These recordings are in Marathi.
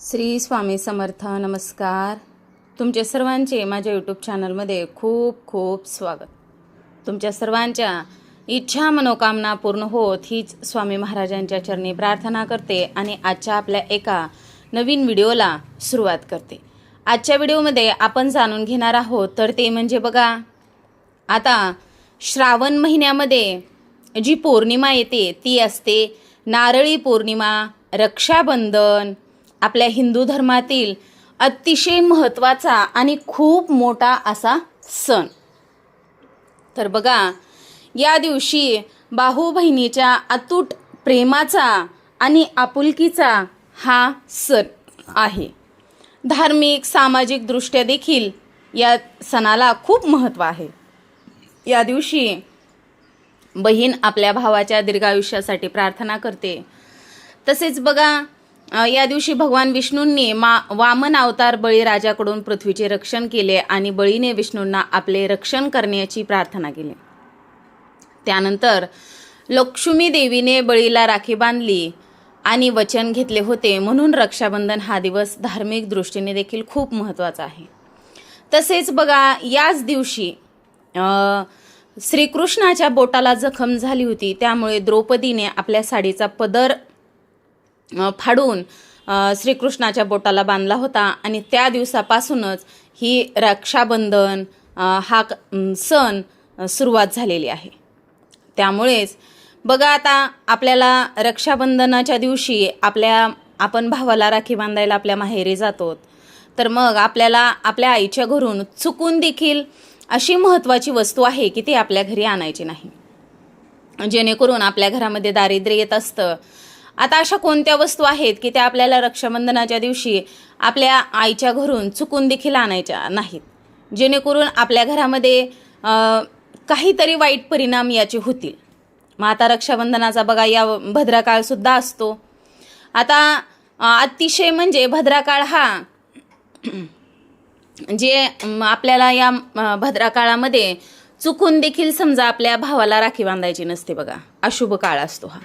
श्री स्वामी समर्थ नमस्कार. तुमच्या सर्वांचे माझ्या यूट्यूब चॅनलमध्ये खूप खूप स्वागत. तुमच्या सर्वांच्या इच्छा मनोकामना पूर्ण होत हीच स्वामी महाराजांच्या चरणी प्रार्थना करते आणि आजच्या आपल्या एका नवीन व्हिडिओला सुरुवात करते. आजच्या व्हिडिओमध्ये आपण जाणून घेणार आहोत तर ते म्हणजे बघा आता श्रावण महिन्यामध्ये जी पौर्णिमा येते ती असते नारळी पौर्णिमा रक्षाबंधन आपल्या हिंदू धर्मातील अतिशय महत्त्वाचा आणि खूप मोठा असा सण. तर बघा या दिवशी भाऊ बहिणीच्या अतूट प्रेमाचा आणि आपुलकीचा हा सण आहे. धार्मिक सामाजिक दृष्ट्या देखील या सणाला खूप महत्त्व आहे. या दिवशी बहीण आपल्या भावाच्या दीर्घायुष्यासाठी प्रार्थना करते. तसेच बघा या दिवशी भगवान विष्णूंनी मा वामन अवतार बळीराजाकडून पृथ्वीचे रक्षण केले आणि बळीने विष्णूंना आपले रक्षण करण्याची प्रार्थना केली. त्यानंतर लक्ष्मी देवीने बळीला राखी बांधली आणि वचन घेतले होते. म्हणून रक्षाबंधन हा दिवस धार्मिक दृष्टीने देखील खूप महत्त्वाचा आहे. तसेच बघा याच दिवशी श्रीकृष्णाच्या बोटाला जखम झाली होती. त्यामुळे द्रौपदीने आपल्या साडीचा पदर फाडून श्रीकृष्णाच्या बोटाला बांधला होता. आणि त्या दिवसापासूनच ही रक्षाबंधन हा क- सण सुरुवात झालेली आहे. त्यामुळेच बघा आता आपल्याला रक्षाबंधनाच्या दिवशी आपल्या आपण भावाला राखी बांधायला आपल्या माहेरी जातो तर मग आपल्याला आपल्या आईच्या घरून चुकून देखील अशी महत्त्वाची वस्तू आहे की ती आपल्या घरी आणायची नाही. जेणेकरून आपल्या घरामध्ये दारिद्र्य येत असतं. आता अशा कोणत्या वस्तू आहेत की त्या आपल्याला रक्षाबंधनाच्या दिवशी आपल्या आईच्या घरून चुकून देखील आणायच्या नाहीत? जेणेकरून आपल्या घरामध्ये काहीतरी वाईट परिणाम याचे होतील. मग आता रक्षाबंधनाचा बघा या भद्राकाळसुद्धा असतो. आता अतिशय म्हणजे भद्राकाळ हा जे आपल्याला या अम, भद्रा काळामध्ये चुकून देखील समजा आपल्या भावाला राखी बांधायची नसते बघा. अशुभ काळ असतो हा.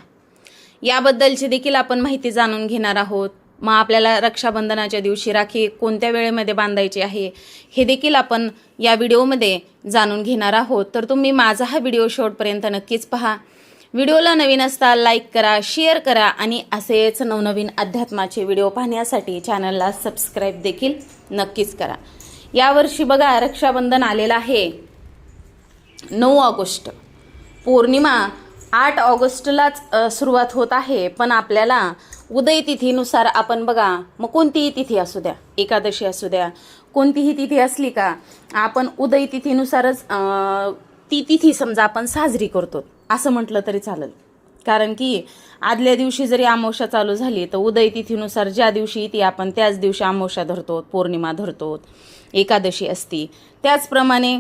याबद्दलची देखील आपण माहिती जाणून घेणार आहोत. मग आपल्याला रक्षाबंधनाच्या दिवशी राखी कोणत्या वेळेमध्ये बांधायची आहे हे देखील आपण या व्हिडिओमध्ये जाणून घेणार आहोत. तर तुम्ही माझा हा व्हिडिओ शेवटपर्यंत नक्कीच पहा. व्हिडिओला नवीन असता लाईक करा शेअर करा आणि असेच नवनवीन अध्यात्माचे व्हिडिओ पाहण्यासाठी चॅनलला सबस्क्राईब देखील नक्कीच करा. यावर्षी बघा रक्षाबंधन आलेलं आहे नऊ ऑगस्ट. पौर्णिमा आठ ऑगस्टलाच सुरुवात होत आहे. पण आपल्याला उदय तिथीनुसार आपण बघा मग कोणतीही तिथी असू द्या एकादशी असू द्या कोणतीही तिथी असली का आपण उदय तिथीनुसारच ती तिथी समजा आपण साजरी करतो. असं म्हटलं तरी चालेल. कारण की आदल्या दिवशी जरी अमावस्या चालू झाली तर उदय तिथीनुसार ज्या दिवशी ती आपण त्याच दिवशी अमावस्या धरतो पौर्णिमा धरतो एकादशी असती. त्याचप्रमाणे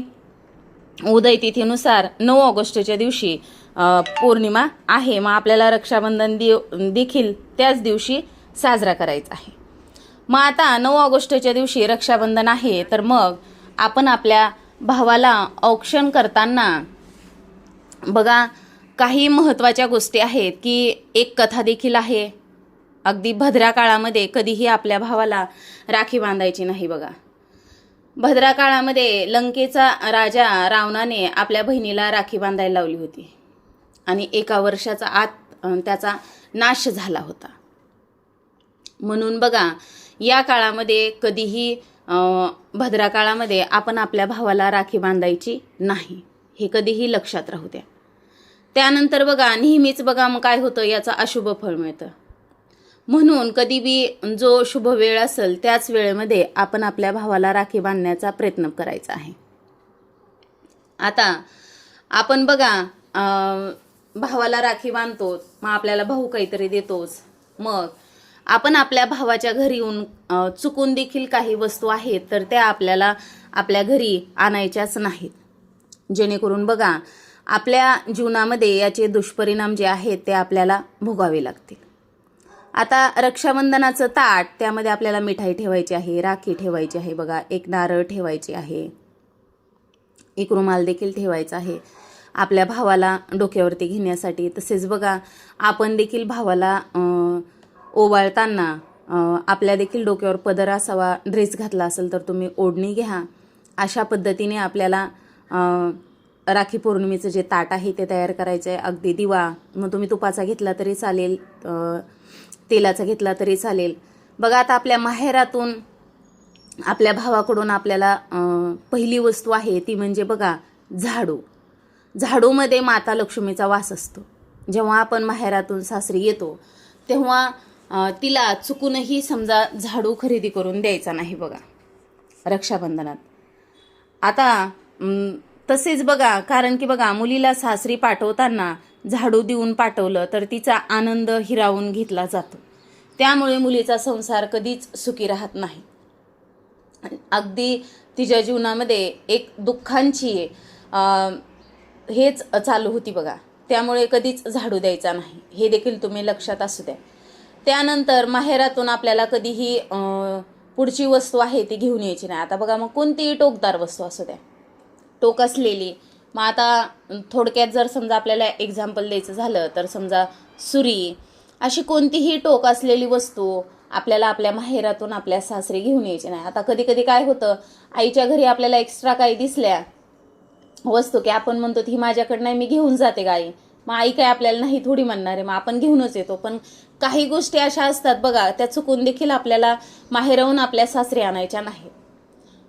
उदय तिथीनुसार नऊ ऑगस्टच्या दिवशी पौर्णिमा आहे. मग आपल्याला रक्षाबंधन दि देखील त्याच दिवशी साजरा करायचा आहे. मग आता नऊ ऑगस्टच्या दिवशी रक्षाबंधन आहे. तर मग आपण आपल्या भावाला औक्षण करताना बघा काही महत्त्वाच्या गोष्टी आहेत की एक कथा देखील आहे. अगदी भद्रा काळामध्ये कधीही आपल्या भावाला राखी बांधायची नाही बघा. भद्रा काळामध्ये लंकेचा राजा रावणाने आपल्या बहिणीला राखी बांधायला लावली होती. आणि एका वर्षाचा आत त्याचा नाश झाला होता. म्हणून बघा या काळामध्ये कधीही भद्रा काळामध्ये आपण आपल्या भावाला राखी बांधायची नाही. हे कधीही लक्षात राहू द्या. त्यानंतर बघा नेहमीच बघा मग काय होतं याचं अशुभ फळ मिळतं. म्हणून कधी बी जो शुभ वेळ असेल त्याच वेळेमध्ये आपण आपल्या भावाला राखी बांधण्याचा प्रयत्न करायचा आहे. आता आपण बघा भावाला राखी बांधतो मग आपल्याला भाऊ काहीतरी देतोच मग आपण आपल्या भावाच्या घरी येऊन चुकून देखील काही वस्तू आहेत तर त्या आपल्याला आपल्या घरी आणायच्याच नाहीत. जेणेकरून बघा आपल्या जीवनामध्ये याचे दुष्परिणाम जे आहेत ते आपल्याला भोगावे लागतील. आता रक्षाबंधनाचं ताट त्यामध्ये आपल्याला मिठाई ठेवायची आहे राखी ठेवायची आहे बघा एक नारळ ठेवायची आहे एक रुमाल देखील ठेवायचा आहे. आपल्या भावाला डोक्यावरती घेण्यासाठी. तसेच बघा आपण देखील भावाला ओवाळताना आपल्या देखील डोक्यावर पदर असावा ड्रेस घातला असेल तर तुम्ही ओढणी घ्या. अशा पद्धतीने आपल्याला राखी पौर्णिमेचं जे ताट आहे ते तयार करायचं आहे. अगदी दिवा मग तुम्ही तुपाचा घेतला तरी चालेल तेलाचा घेतला तरी चालेल. बघा आता आपल्या माहेरातून आपल्या भावाकडून आपल्याला पहिली वस्तू आहे ती म्हणजे बघा झाडू. झाडूमध्ये माता लक्ष्मीचा वास असतो. जेव्हा आपण माहेरातून सासरी येतो तेव्हा तिला चुकूनही समजा झाडू खरेदी करून द्यायचा नाही बघा. रक्षाबंधनात. आता तसेच बघा कारण की बघा मुलीला सासरी पाठवताना झाडू देऊन पाठवलं तर तिचा आनंद हिरावून घेतला जातो. त्यामुळे मुलीचा संसार कधीच सुखी राहत नाही. अगदी तिच्या जीवनामध्ये एक दुःखांची हेच चालू होती बघा. त्यामुळे कधीच झाडू द्यायचा नाही. हे देखील तुम्ही लक्षात असू द्या. त्यानंतर माहेरातून आपल्याला कधीही पुढची वस्तू आहे ती घेऊन यायची नाही. आता बघा मग कोणतीही टोकदार वस्तू असू द्या. टोक असलेली. मग आता थोडक्यात जर समजा आपल्याला एक्झाम्पल द्यायचं झालं तर समजा सुरी. अशी कोणतीही टोक असलेली वस्तू आपल्याला आपल्या माहेरातून आपल्या सासरी घेऊन यायची नाही. आता कधी कधी काय होतं आईच्या घरी आपल्याला एक्स्ट्रा काही दिसल्या वस्तू की आपण म्हणतो ही माझ्याकडे नाही मी घेऊन जाते गाई मग आई काय आपल्याला नाही थोडी म्हणणार आहे मग आपण घेऊनच येतो. पण काही गोष्टी अशा असतात बघा त्या चुकून देखील आपल्याला माहेरवून आपल्या सासरी आणायच्या नाही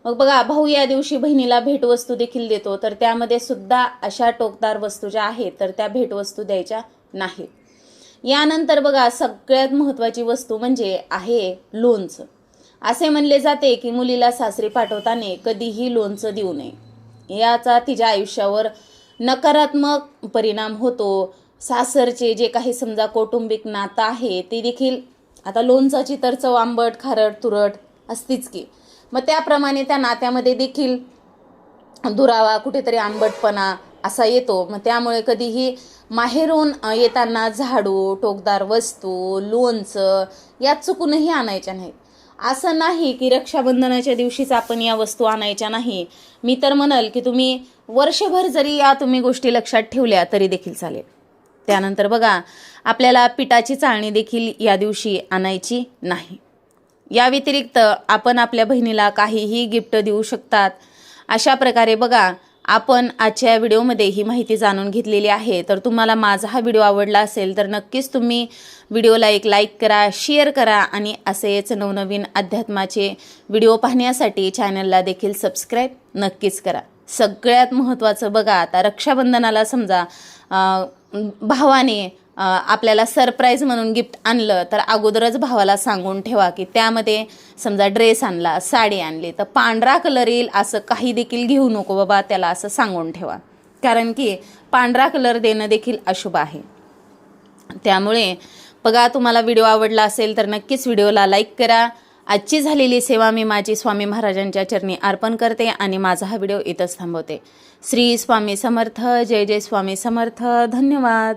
मग बघा भाऊ या दिवशी बहिणीला भेटवस्तू देखील देतो तर त्यामध्ये सुद्धा अशा टोकदार वस्तू ज्या आहेत तर त्या भेटवस्तू द्यायच्या नाहीत. यानंतर बघा सगळ्यात महत्त्वाची वस्तू म्हणजे आहे लोणचं. असे म्हणले जाते की मुलीला सासरी पाठवताना कधीही लोणचं देऊ नये. याचा तिच्या आयुष्यावर नकारात्मक परिणाम होतो. सासरचे जे काही समजा कौटुंबिक नातं आहे ते देखील आता लोणचाची तर चव आंबट खारट तुरट असतीच की. मग त्याप्रमाणे त्या नात्यामध्ये देखील दुरावा कुठेतरी आंबटपणा असा येतो. मग त्यामुळे कधीही माहेरून येताना झाडू टोकदार वस्तू लोणचं यात चुकूनही आणायच्या नाहीत. असं नाही की रक्षाबंधनाच्या दिवशीच आपण या वस्तू आणायच्या नाही. मी तर म्हणाल की तुम्ही वर्षभर जरी या तुम्ही गोष्टी लक्षात ठेवल्या तरी देखील चालेल. त्यानंतर बघा आपल्याला पिठाची चाळणी देखील या दिवशी आणायची नाही. या व्यतिरिक्त आपण आपल्या बहिणीला काहीही गिफ्ट देऊ शकतात. अशा प्रकारे बघा आपण आजच्या व्हिडिओमध्ये ही माहिती जाणून घेतलेली आहे. तर तुम्हाला माझा हा व्हिडिओ आवडला असेल तर नक्कीच तुम्ही व्हिडिओला एक लाईक करा शेअर करा आणि असेच नवनवीन अध्यात्माचे व्हिडिओ पाहण्यासाठी चॅनलला देखील सबस्क्राईब नक्कीच करा. सगळ्यात महत्त्वाचं बघा आता रक्षाबंधनाला समजा भावाने आपल्याला सरप्राईज म्हणून गिफ्ट आणलं तर अगोदरच भावाला सांगून ठेवा की त्यामध्ये समजा ड्रेस आणला साडी आणली तर पांढरा कलर येईल असं काही देखील घेऊ नको बाबा त्याला असं सांगून ठेवा. कारण की पांढरा कलर देणं देखील अशुभ आहे. त्यामुळे बघा तुम्हाला व्हिडिओ आवडला असेल तर नक्कीच व्हिडिओला लाईक करा. आजची झालेली सेवा मी माझी स्वामी महाराजांच्या चरणी अर्पण करते आणि माझा हा व्हिडिओ इथंच थांबवते. श्री स्वामी समर्थ जय जय स्वामी समर्थ. धन्यवाद.